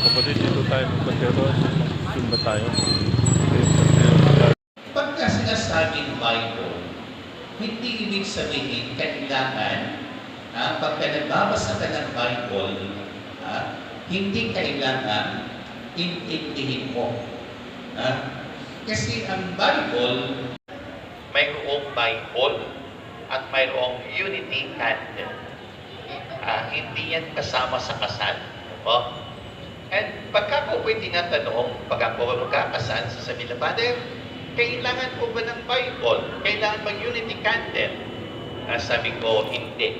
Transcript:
Kapatid, dito tayo magpateros. Simba tayo. Pagka sinasabing Bible, hindi ibig sabihin kailangan, ah, pagka nagbabasa ka ng Bible, ah, hindi kailangan intindihin mo. Ah, kasi ang Bible, mayroong Bible at mayroong unity candle. Ah, hindi yan kasama sa kasal. O? And pagka po pwede nga tanong, pagka po magkakasal, sasabihin na, Father, kailangan po ba ng Bible? Kailangan bang unity candle? Ah, sabi ko, hindi.